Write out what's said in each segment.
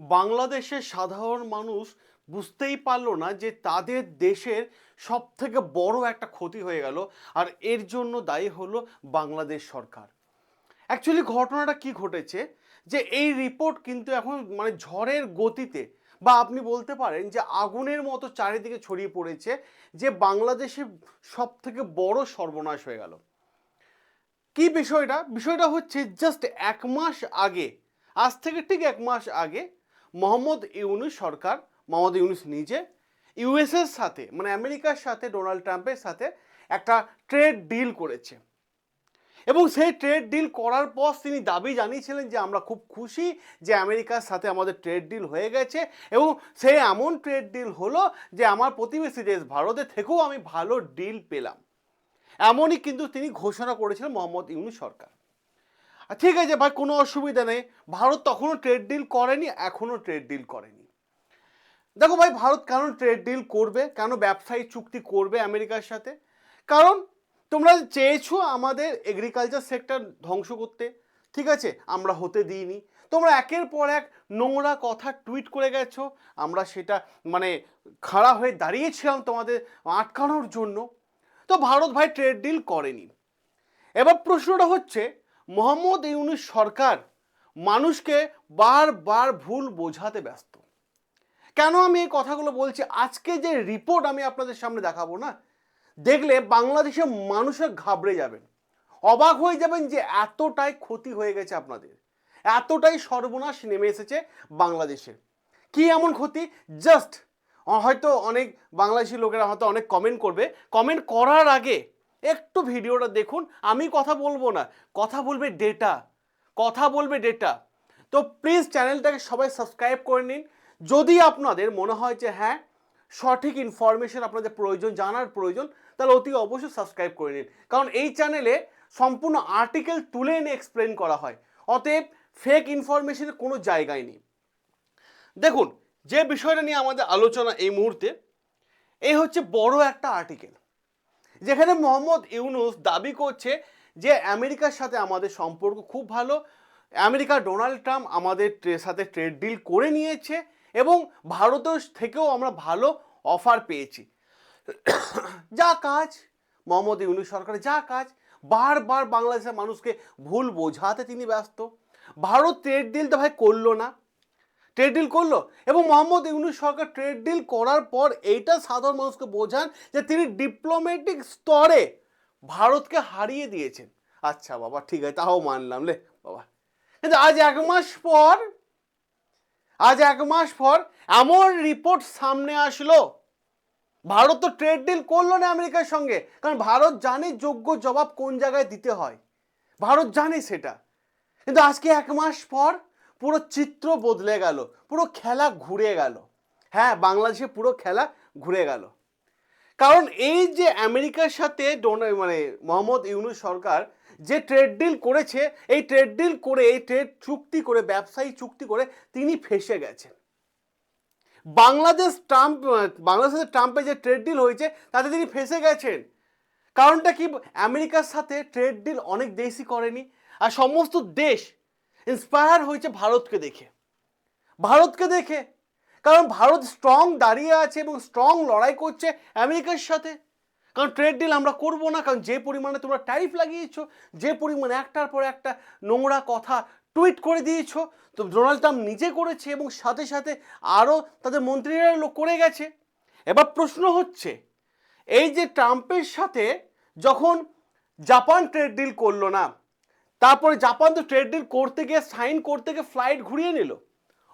বাংলাদেশের সাধারণ মানুষ বুঝতেই পারল না যে তাদের দেশের সব থেকে বড় একটা ক্ষতি হয়ে গেল, আর এর জন্য দায়ী হলো বাংলাদেশ সরকার। অ্যাকচুয়ালি ঘটনাটা কি ঘটেছে? যে এই রিপোর্ট কিন্তু এখন মানে ঝড়ের গতিতে বা আপনি বলতে পারেন যে আগুনের মতো চারিদিকে ছড়িয়ে পড়েছে যে বাংলাদেশে সব থেকে বড় সর্বনাশ হয়ে গেল। কি বিষয়টা? বিষয়টা হচ্ছে জাস্ট এক মাস আগে, আজ থেকে ঠিক এক মাস আগে মোহাম্মদ ইউনুস সরকার, মোহাম্মদ ইউনুস নিজে, ইউএসএর সাথে মানে আমেরিকার সাথে, ডোনাল্ড ট্রাম্পের সাথে একটা ট্রেড ডিল করেছে। এবং সেই ট্রেড ডিল করার পর তিনি দাবি জানিয়েছিলেন যে আমরা খুব খুশি যে আমেরিকার সাথে আমাদের ট্রেড ডিল হয়ে গেছে এবং সেই এমন ট্রেড ডিল হলো যে আমার প্রতিবেশী দেশ ভারতের থেকেও আমি ভালো ডিল পেলাম। এমনই কিন্তু তিনি ঘোষণা করেছিলেন মোহাম্মদ ইউনুস সরকার। ঠিক আছে ভাই, কোনো অসুবিধা নেই। ভারত তখনও ট্রেড ডিল করেনি, এখনও ট্রেড ডিল করেনি। দেখো ভাই, ভারত কেন ট্রেড ডিল করবে? কেন ব্যবসায়ী চুক্তি করবে আমেরিকার সাথে? কারণ তোমরা চেয়েছো আমাদের এগ্রিকালচার সেক্টর ধ্বংস করতে। ঠিক আছে, আমরা হতে দিইনি। তোমরা একের পর এক নোংরা কথা টুইট করে গেছো। আমরা সেটা মানে খাড়া হয়ে দাঁড়িয়েছিলাম তোমাদের আটকানোর জন্য। তো ভারত ভাই ট্রেড ডিল করেনি। এবার প্রশ্নটা হচ্ছে মোহাম্মদ ইউনুস সরকার মানুষকে বারবার ভুল বোঝাতে ব্যস্ত। কেন আমি এই কথাগুলো বলছি? আজকে যে রিপোর্ট আমি আপনাদের সামনে দেখাবো না, দেখলে বাংলাদেশের মানুষের ঘাবড়ে যাবেন। অবাক হয়ে যাবেন যে এতটাই ক্ষতি হয়ে গেছে আপনাদের। এতটাই সর্বনাশ নেমে এসেছে বাংলাদেশে। কি এমন ক্ষতি? জাস্ট হয়তো অনেক বাংলাদেশি লোকেরা হয়তো অনেক কমেন্ট করবে। কমেন্ট করার আগে একটু ভিডিওটা দেখুন, আমি কথা বলব না, কথা বলবে ডেটা কথা বলবে ডেটা তো প্লিজ চ্যানেলটাকে সবাই সাবস্ক্রাইব করে নিন। যদি আপনাদের মনে হয় যে হ্যাঁ সঠিক ইনফরমেশন আপনাদের প্রয়োজন, জানার প্রয়োজন, তাহলে অতি অবশ্যই সাবস্ক্রাইব করে নিন। কারণ এই চ্যানেলে সম্পূর্ণ আর্টিকেল তুলে এনে এক্সপ্লেন করা হয়। অতএব ফেক ইনফরমেশনের কোনো জায়গায় নেই। দেখুন, যে বিষয়টা নিয়ে আমাদের আলোচনা এই মুহূর্তে, এই হচ্ছে বড় একটা আর্টিকেল যেখানে মোহাম্মদ ইউনুস দাবি করছে যে আমেরিকার সাথে আমাদের সম্পর্ক খুব ভালো, আমেরিকা ডোনাল্ড ট্রাম্প আমাদের সাথে ট্রেড ডিল করে নিয়েছে এবং ভারতের থেকেও আমরা ভালো অফার পেয়েছি। যা কাজ, মোহাম্মদ ইউনুস সরকারের যা কাজ, বারবার বাংলাদেশের মানুষকে ভুল বোঝাতে তিনি ব্যস্ত। ভারত ট্রেড ডিল তো ভাই করল না। ট্রেড ডিল করল এবং মোহাম্মদ ইউনুস সরকার ট্রেড ডিল করার পর এইটা সাধারণ মানুষকে বোঝান যে তিনি ডিপ্লোম্যাটিক স্তরে ভারতকে হারিয়ে দিয়েছেন। আচ্ছা বাবা, ঠিক আছে, তাও মানলাম লে, বাবা। কিন্তু আজ এক মাস পর, আজ এক মাস পর এমন রিপোর্ট সামনে আসলো। ভারত তো ট্রেড ডিল করল না আমেরিকার সঙ্গে, কারণ ভারত জানে যোগ্য জবাব কোন জায়গায় দিতে হয়। ভারত জানে সেটা। কিন্তু আজকে এক মাস পর পুরো চিত্র বদলে গেল, পুরো খেলা ঘুরে গেল। হ্যাঁ বাংলাদেশে পুরো খেলা ঘুরে গেল। কারণ এই যে আমেরিকার সাথে ডোনা- মানে মোহাম্মদ ইউনুস সরকার যে ট্রেড ডিল করেছে, এই ট্রেড ডিল করে, এই ট্রেড চুক্তি করে, ব্যবসায়ী চুক্তি করে তিনি ফেসে গেছেন। বাংলাদেশ ট্রাম্প বাংলাদেশের ট্রাম্পে যে ট্রেড ডিল হয়েছে, তাতে তিনি ফেসে গেছেন। কারণটা কি? আমেরিকার সাথে ট্রেড ডিল অনেক দেশই করেনি। আর সমস্ত দেশ ইন্সপায়ার হয়েছে ভারতকে দেখে। ভারতকে দেখে। কারণ ভারত স্ট্রং দাঁড়িয়ে আছে এবং স্ট্রং লড়াই করছে আমেরিকার সাথে। কারণ ট্রেড ডিল আমরা করব না, কারণ যে পরিমাণে তোমরা ট্যারিফ লাগিয়েছো, যে পরিমাণে একটার পর একটা নোংরা কথা টুইট করে দিয়েছ, তো ডোনাল্ড ট্রাম্প নিজে করেছে এবং সাথে সাথে আরও তাদের মন্ত্রীরা লোক করে গেছে। এবার প্রশ্ন হচ্ছে, এই যে ট্রাম্পের সাথে যখন জাপান ট্রেড ডিল করল না তারপরে জাপান তো ট্রেড ডিল করতে গিয়ে, সাইন করতে গিয়ে ফ্লাইট ঘুরিয়ে নিল।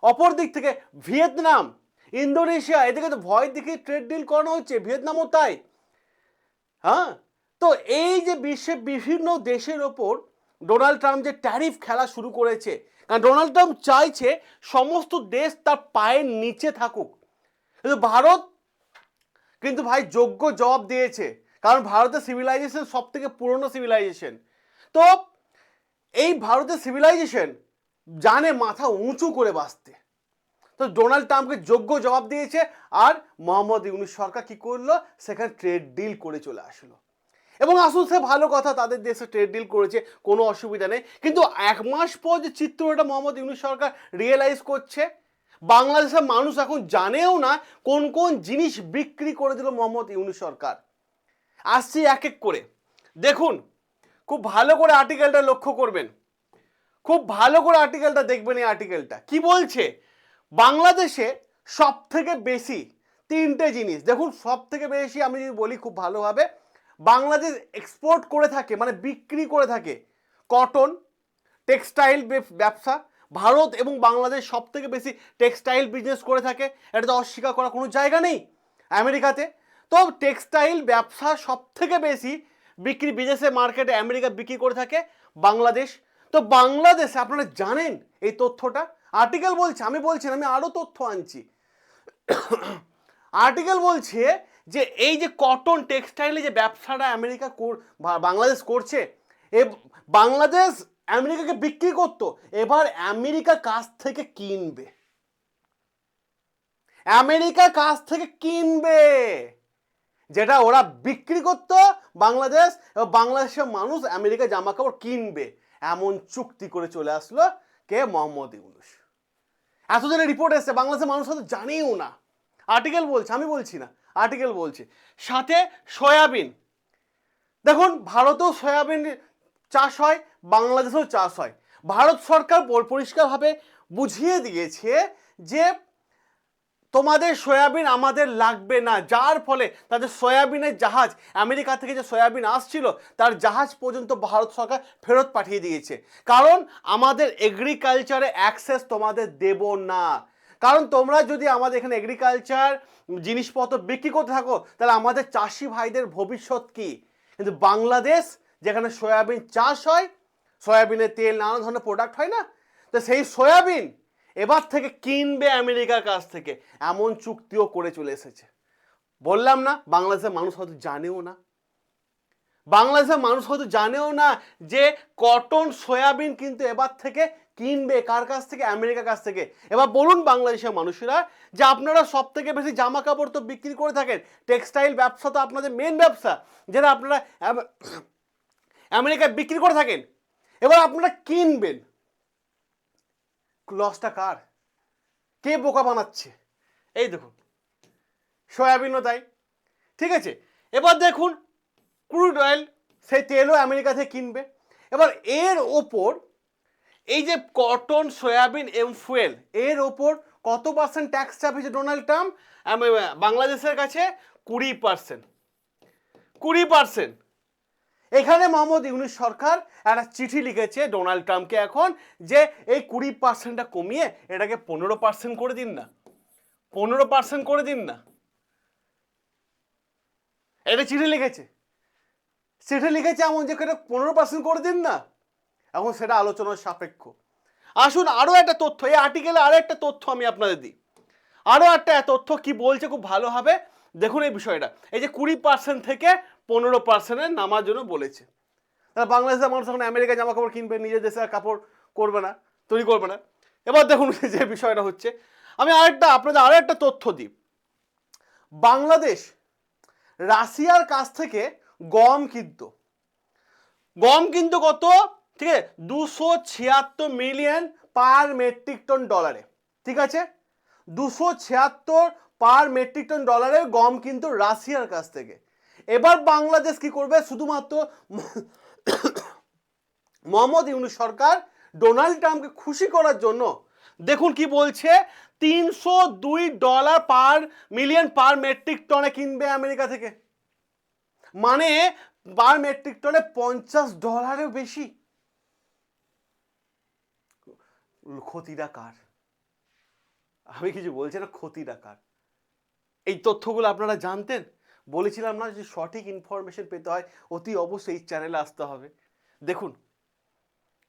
অপর দিক থেকে ভিয়েতনাম, ইন্দোনেশিয়া, এদিকে তো ভয় দেখে ট্রেড ডিল করানো হচ্ছে, ভিয়েতনামও তাই। হ্যাঁ? তো এই যে বিশ্বের বিভিন্ন দেশের ওপর ডোনাল্ড ট্রাম্প যে ট্যারিফ খেলা শুরু করেছে, কারণ ডোনাল্ড ট্রাম্প চাইছে সমস্ত দেশ তার পায়ের নিচে থাকুক। কিন্তু ভারত কিন্তু ভাই যোগ্য জবাব দিয়েছে, কারণ ভারতের সিভিলাইজেশন সব থেকে পুরনো সিভিলাইজেশন তো এই ভারতের সিভিলাইজেশন জানে মাথা উঁচু করে বাঁচতে। তো ডোনাল্ড ট্রাম্পকে যোগ্য জবাব দিয়েছে, আর মোহাম্মদ ইউনুস সরকার কি করল? সেখানে ট্রেড ডিল করে চলে আসলো। এবং আসুন সে ভালো কথা, তাদের দেশে ট্রেড ডিল করেছে, কোনো অসুবিধা নেই। কিন্তু এক মাস পর যে চিত্রটা মোহাম্মদ ইউনুস সরকার রিয়েলাইজ করছে, বাংলাদেশের মানুষ এখন জানেও না কোন কোন জিনিস বিক্রি করে দিল মোহাম্মদ ইউনুস সরকার। আসছি এক এক করে। দেখুন খুব ভালো করে আর্টিকেলটা লক্ষ্য করবেন। খুব ভালো করে আর্টিকেলটা দেখবেন এই আর্টিকেলটা কি বলছে? বাংলাদেশে সব থেকে বেশি তিনটে জিনিস। দেখুন সব থেকে বেশি আমি যদি বলি খুব ভালোভাবে, বাংলাদেশ এক্সপোর্ট করে থাকে মানে বিক্রি করে থাকে। কটন টেক্সটাইল ব্যবসা, ভারত এবং বাংলাদেশ সব থেকে বেশি টেক্সটাইল বিজনেস করে থাকে। এটা তো অস্বীকার করার কোনো জায়গা নেই। আমেরিকাতে। তো টেক্সটাইল ব্যবসা সব থেকে বেশি বিক্রি বিদেশে মার্কেটে আমেরিকা বিক্রি করে থাকে, বাংলাদেশ। তো বাংলাদেশে আপনারা জানেন এই তথ্যটা? আর্টিকেল বলছে, আমি বলছি আমি আরও তথ্য আনছি। আর্টিকেল বলছে যে এই যে কটন টেক্সটাইলে যে ব্যবসাটা আমেরিকা বাংলাদেশ করছে, এ বাংলাদেশ আমেরিকাকে বিক্রি করতো, এবার আমেরিকা কাছ থেকে কিনবে। আমেরিকা কাছ থেকে কিনবে। যেটা ওরা বিক্রি করতো বাংলাদেশ এবার বাংলাদেশের মানুষ আমেরিকা জামা কাপড় কিনবে। এমন চুক্তি করে চলে আসলো কে? মোহাম্মদ ইউনুস। এতদিনের রিপোর্ট এসছে, বাংলাদেশের মানুষ হয়তো জানেও না। আর্টিকেল বলছে, আমি বলছি না আর্টিকেল বলছে। সাথে সয়াবিন। দেখুন, ভারতেও সয়াবিন চাষ হয়, বাংলাদেশেও চাষ হয়। ভারত সরকার পরিষ্কারভাবে বুঝিয়ে দিয়েছে যে তোমাদের সয়াবিন আমাদের লাগবে না। যার ফলে তাদের সয়াবিনের জাহাজ, আমেরিকা থেকে যে সয়াবিন আসছিল, তার জাহাজ পর্যন্ত ভারত সরকার ফেরত পাঠিয়ে দিয়েছে। কারণ আমাদের এগ্রিকালচারে অ্যাক্সেস তোমাদের দেব না। কারণ তোমরা যদি আমাদের এখানে এগ্রিকালচার জিনিসপত্র বিক্রি করতে থাকো, তাহলে আমাদের চাষি ভাইদের ভবিষ্যৎ কি? কিন্তু বাংলাদেশ, যেখানে সয়াবিন চাষ হয়, সয়াবিনের তেল, নানা ধরনের প্রোডাক্ট হয় না, তো সেই সয়াবিন এবার থেকে কিনবে আমেরিকার কাছ থেকে। এমন চুক্তিও করে চলে এসেছে। বললাম না, বাংলাদেশের মানুষ হয়তো জানেও না। বাংলাদেশের মানুষ হয়তো জানেও না যে কটন সয়াবিন কিন্তু এবার থেকে কিনবে কার কাছ থেকে? আমেরিকার কাছ থেকে। এবার বলুন বাংলাদেশের মানুষেরা যে আপনারা সব থেকে বেশি জামা কাপড় তো বিক্রি করে থাকেন, টেক্সটাইল ব্যবসা তো আপনাদের মেন ব্যবসা, যেটা আপনারা আমেরিকায় বিক্রি করে থাকেন। এবার আপনারা কিনবেন। লসটা কার? কে বোকা বানাচ্ছে? এই দেখুন সয়াবিনও তাই, ঠিক আছে? এবার দেখুন ক্রুড অয়েল সেই তেলও আমেরিকা থেকে কিনবে। এবার এর ওপর, এই যে কটন সয়াবিন এম ফুয়েল এর ওপর কত পার্সেন্ট ট্যাক্স চাপিয়েছে ডোনাল্ড ট্রাম্প বাংলাদেশের কাছে কুড়ি পার্সেন্ট কুড়ি পার্সেন্ট এখানে মোহাম্মদ ইউনুস সরকার একটা চিঠি লিখেছে ডোনাল্ড ট্রাম্পকে এখন যে এই কুড়ি পার্সেন্টটা কমিয়ে এটাকে পনেরো পার্সেন্ট করে দিন না। পনেরো পার্সেন্ট করে দিন না। এটা চিঠি লিখেছে। চিঠি লিখেছে এমন যে পনেরো পার্সেন্ট করে দিন না। এখন সেটা আলোচনার সাপেক্ষ। আসুন আরও একটা তথ্য, এই আর্টিকেলে আরও একটা তথ্য আমি আপনাদের দিই। আরও একটা তথ্য কি বলছে খুব ভালো হবে। দেখুন এই বিষয়টা। এই যে কুড়ি পার্সেন্ট থেকে পনেরো পার্সেন্টে নামার জন্য বলেছে। তাহলে বাংলাদেশের মানুষ এখন আমেরিকা জামা কাপড় কিনবে, নিজের দেশে কাপড় করবে না, তৈরি করবে না। এবার দেখুন যে বিষয়টা হচ্ছে। আমি আরেকটা, আপনাদের আরও একটা তথ্য দিই। বাংলাদেশ রাশিয়ার কাছ থেকে গম কিনতো। গম কিন্তু কত? ঠিক আছে, দুশো ছিয়াত্তর মিলিয়ন পার মেট্রিক টন ডলারে। ঠিক আছে? দুশো ছিয়াত্তর পার মেট্রিক টন ডলারে গম কিন্তু রাশিয়ার কাছ থেকে। এবার বাংলাদেশ কি করবে? শুধুমাত্র মোহাম্মদ ইউনুস সরকার ডোনাল্ড ট্রাম্পকে খুশি করার জন্য। দেখুন কি বলছে, তিনশো দুই dollar per million per metric টনে কিনবে আমেরিকা থেকে। মানে পার মেট্রিক টনে পঞ্চাশ ডলারেও বেশি। ক্ষতিটা কার? আমি কিছু বলছি না, ক্ষতিটা কার? এই তথ্যগুলো আপনারা জানতেন? বলেছিলাম না যে সঠিক ইনফরমেশন পেতে হয়, অতি অবশ্যই এই চ্যানেলে আসতে হবে। দেখুন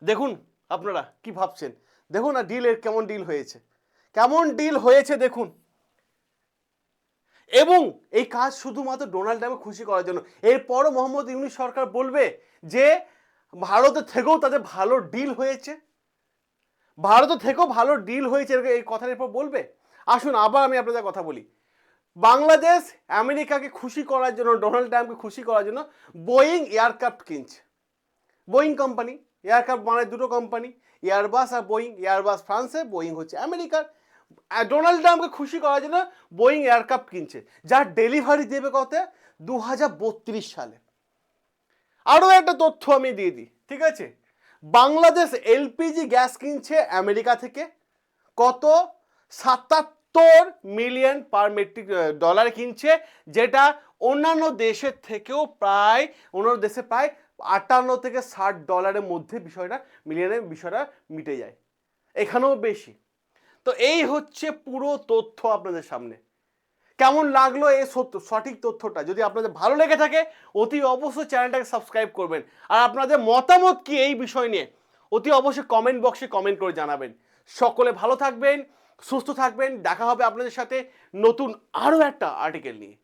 দেখুন আপনারা কি ভাবছেন। দেখুন না ডিলের কেমন ডিল হয়েছে। কেমন ডিল হয়েছে দেখুন। এবং এই কাজ শুধুমাত্র ডোনাল্ড ট্রাম্পকে খুশি করার জন্য। এরপরও মোহাম্মদ ইউনি সরকার বলবে যে ভারতের থেকেও তাদের ভালো ডিল হয়েছে। ভারতের থেকেও ভালো ডিল হয়েছে এই কথার এরপর বলবে। আসুন, আবার আমি আপনাদের কথা বলি। বাংলাদেশ আমেরিকাকে খুশি করার জন্য, ডোনাল্ড ট্রাম্পকে খুশি করার জন্য বোয়িং এয়ারক্রাফট কিনছে। বোয়িং কোম্পানি এয়ারক্রাফট মানে দুটো কোম্পানি এয়ারবাস আর বোয়িং এয়ারবাস ফ্রান্সে বোয়িং হচ্ছে আমেরিকার। ডোনাল্ড ট্রাম্পকে খুশি করার জন্য বোয়িং এয়ারক্রাফট কিনছে, যার ডেলিভারি দেবে কত? দু হাজার বত্রিশ সালে। আরও একটা তথ্য আমি দিয়ে দিই, ঠিক আছে? বাংলাদেশ এলপিজি গ্যাস কিনছে আমেরিকা থেকে কত? সাতাত্তর মিলিয়ন পার মেট্রিক ডলার কিনছে, যেটা অন্যান্য দেশের থেকেও প্রায়, অন্যান্য দেশে প্রায় আটান্ন থেকে ষাট ডলারের মধ্যে বিষয়টা, মিলিয়নের বিষয়টা মিটে যায়। এখানেও বেশি। তো এই হচ্ছে পুরো তথ্য আপনাদের সামনে। কেমন লাগল এই সত্য, সঠিক তথ্যটা? যদি আপনাদের ভালো লেগে থাকে, অতি অবশ্যই চ্যানেলটাকে সাবস্ক্রাইব করবেন। আর আপনাদের মতামত কি এই বিষয় নিয়ে, অতি অবশ্যই কমেন্ট বক্সে কমেন্ট করে জানাবেন। সকলে ভালো থাকবেন। সুস্থ থাকবেন দেখা হবে আপনাদের সাথে নতুন আরও একটা আর্টিকেল নিয়ে।